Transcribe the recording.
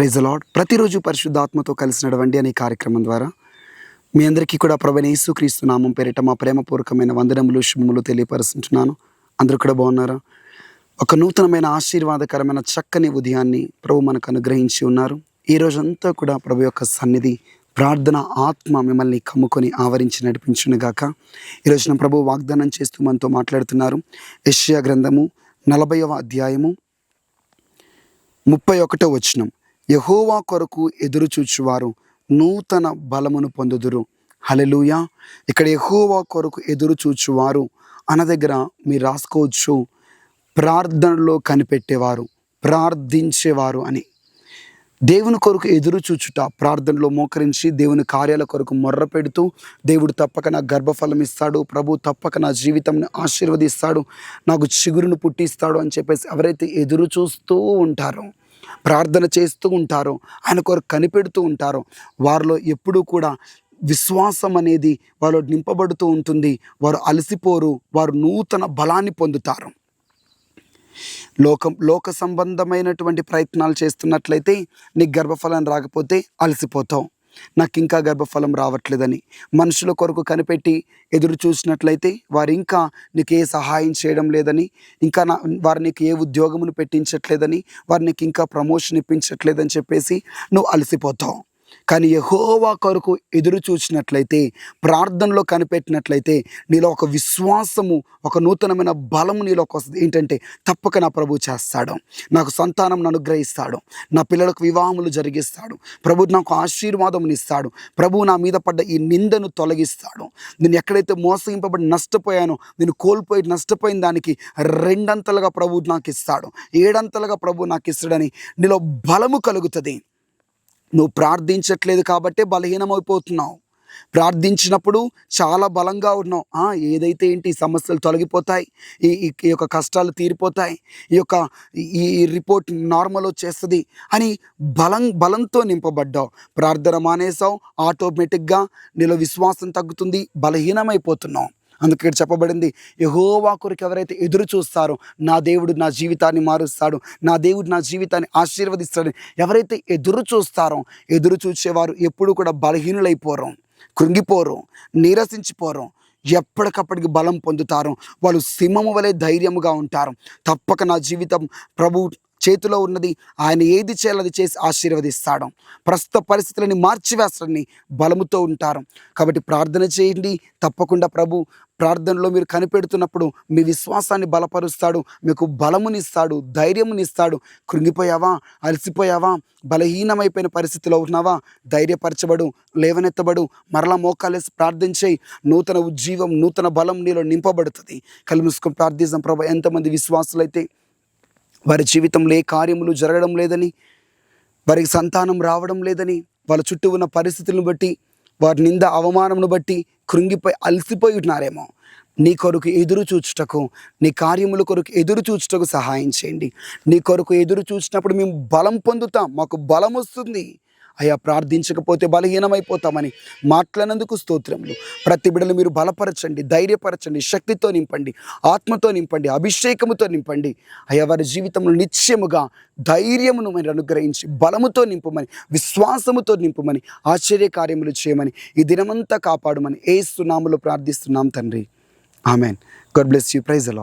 Praise lord ప్రతిరోజు పరిశుద్ధాత్మతో కలిసి నడవండి అనే కార్యక్రమం ద్వారా మీ అందరికీ కూడా ప్రభు యేసుక్రీస్తు నామం పేరిట మా ప్రేమపూర్వకమైన వందనములు శుభములు తెలియపరుస్తున్నాను అందరూ కూడా బాగున్నారా? ఒక నూతనమైన ఆశీర్వాదకరమైన చక్కని ఉదయాన్ని ప్రభు మనకు అనుగ్రహించి ఉన్నారు. ఈ రోజంతా కూడా ప్రభు యొక్క సన్నిధి ప్రార్థన ఆత్మ మిమ్మల్ని కమ్ముకొని ఆవరించి నడిపించునుగాక ఈరోజున ప్రభు వాగ్దానం చేస్తూ మనతో మాట్లాడుతున్నారు. యష్యా గ్రంథము నలభైవ అధ్యాయము ముప్పై ఒకటో వచనం. యహోవా కొరకు ఎదురుచూచువారు నూతన బలమును పొందుదురు. హలెలూయా ఇక్కడ యహోవా కొరకు ఎదురుచూచువారు అన్న దగ్గర మీరు రాసుకోవచ్చు. ప్రార్థనలో కనిపెట్టేవారు ప్రార్థించేవారు అని. దేవుని కొరకు ఎదురు చూచుట ప్రార్థనలో మోకరించి దేవుని కార్యాల కొరకు మొర్ర పెడుతూ దేవుడు తప్పక నా గర్భఫలం ఇస్తాడు ప్రభు తప్పక నా జీవితంని ఆశీర్వదిస్తాడు నాకు చిగురును పుట్టిస్తాడు అని చెప్పేసి ఎవరైతే ఎదురు చూస్తూ ఉంటారో ప్రార్థన చేస్తూ ఉంటారు ఆయన కొరకు కనిపెడుతూ ఉంటారు. వారిలో ఎప్పుడూ కూడా విశ్వాసం అనేది వారు నింపబడుతూ ఉంటుంది. వారు అలసిపోరు వారు నూతన బలాన్ని పొందుతారు. లోకం లోక సంబంధమైనటువంటి ప్రయత్నాలు చేస్తున్నట్లయితే నీకు గర్భఫలం రాకపోతే అలసిపోతావు. నాకు ఇంకా గర్భఫలం రావట్లేదని మనుషుల కొరకు కనిపెట్టి ఎదురు చూసినట్లయితే వారు ఇంకా నీకు ఏ సహాయం చేయడం లేదని ఇంకా నా వారు నీకు ఏ ఉద్యోగమును పెట్టించట్లేదని వారు నీకు ఇంకా ప్రమోషన్ ఇప్పించట్లేదని చెప్పేసి నువ్వు అలసిపోతావు. కానీ యహోవా కొరకు ఎదురు చూసినట్లయితే ప్రార్థనలో కనిపెట్టినట్లయితే నీలో ఒక విశ్వాసము ఒక నూతనమైన బలము నీలోకి వస్తుంది. ఏంటంటే తప్పక నా ప్రభు చేస్తాడు. నాకు సంతానం అనుగ్రహిస్తాడు. నా పిల్లలకు వివాహములు జరిగిస్తాడు. ప్రభు నాకు ఆశీర్వాదముని ఇస్తాడు. ప్రభు నా మీద పడ్డ ఈ నిందను తొలగిస్తాడు. నేను ఎక్కడైతే మోసగింపబడి నష్టపోయానో నేను కోల్పోయి నష్టపోయిన దానికి రెండంతలుగా ప్రభు నాకు ఇస్తాడు ఏడంతలుగా ప్రభు నాకు ఇస్తాడని నీలో బలము కలుగుతుంది. నువ్వు ప్రార్థించట్లేదు కాబట్టి బలహీనమైపోతున్నావు. ప్రార్థించినప్పుడు చాలా బలంగా ఉన్నావు. ఏదైతే ఏంటి ఈ సమస్యలు తొలగిపోతాయి ఈ ఈ- యొక్క కష్టాలు తీరిపోతాయి ఈ యొక్క ఈ ఈ రిపోర్ట్ నార్మల్ వచ్చేస్తుంది అని బలం బలంతో నింపబడ్డావు. ప్రార్థన మానేసావు ఆటోమేటిక్గా నీలో విశ్వాసం తగ్గుతుంది బలహీనమైపోతున్నావు. అందుకే ఇక్కడ చెప్పబడింది యహోవా కొరకు ఎవరైతే ఎదురు చూస్తారో నా దేవుడు నా జీవితాన్ని మారుస్తాడు నా దేవుడు నా జీవితాన్ని ఆశీర్వదిస్తాడు ఎవరైతే ఎదురు చూస్తారో ఎదురు చూసేవారు ఎప్పుడు కూడా బలహీనులైపోరు కృంగిపోరు నీరసించిపోరు ఎప్పటికప్పటికి బలం పొందుతారు వాళ్ళు సింహము వలె ధైర్యముగా ఉంటారు. తప్పక నా జీవితం ప్రభు చేతిలో ఉన్నది. ఆయన ఏది చేయాలో అది చేసి ఆశీర్వదిస్తాడు. ప్రస్తుత పరిస్థితులని మార్చివేస్తాడని బలముతో ఉంటారు. కాబట్టి ప్రార్థన చేయండి. తప్పకుండా ప్రభు ప్రార్థనలో మీరు కనిపెడుతున్నప్పుడు మీ విశ్వాసాన్ని బలపరుస్తాడు. మీకు బలమునిస్తాడు ధైర్యమునిస్తాడు. కృంగిపోయావా? అలసిపోయావా? బలహీనమైపోయిన పరిస్థితిలో ఉన్నావా? ధైర్యపరచబడు లేవనెత్తబడు. మరలా మోకాలేసి ప్రార్థించేయి. నూతన ఉజ్జీవం నూతన బలం నీలో నింపబడుతుంది. కలిమిసుకుని ప్రార్థిస్తాం ప్రభు. ఎంతమంది విశ్వాసులైతే వారి జీవితంలో ఏ కార్యములు జరగడం లేదని వారికి సంతానం రావడం లేదని వాళ్ళ చుట్టూ ఉన్న పరిస్థితులను బట్టి వారి నింద అవమానమును బట్టి కృంగిపోయి అలసిపోయి ఉన్నారేమో నీ కొరకు ఎదురు చూచుటకు నీ కార్యముల కొరకు ఎదురు చూచుటకు సహాయం చేయండి. నీ కొరకు ఎదురు చూసినప్పుడు మేము బలం పొందుతాం మాకు బలం వస్తుంది. అయ్యా ప్రార్థించకపోతే బలహీనమైపోతామని మాట్లాడినందుకు స్తోత్రములు. ప్రతి బిడలు మీరు బలపరచండి ధైర్యపరచండి శక్తితో నింపండి ఆత్మతో నింపండి అభిషేకముతో నింపండి. అయ్యా వారి జీవితంలో నిత్యముగా ధైర్యమును మీరు అనుగ్రహించి బలముతో నింపమని విశ్వాసముతో నింపమని ఆశ్చర్య కార్యములు చేయమని ఈ దినమంతా కాపాడమని ఏ సునాములు ప్రార్థిస్తున్నాం తండ్రి. Amen. God bless you. Praise అలా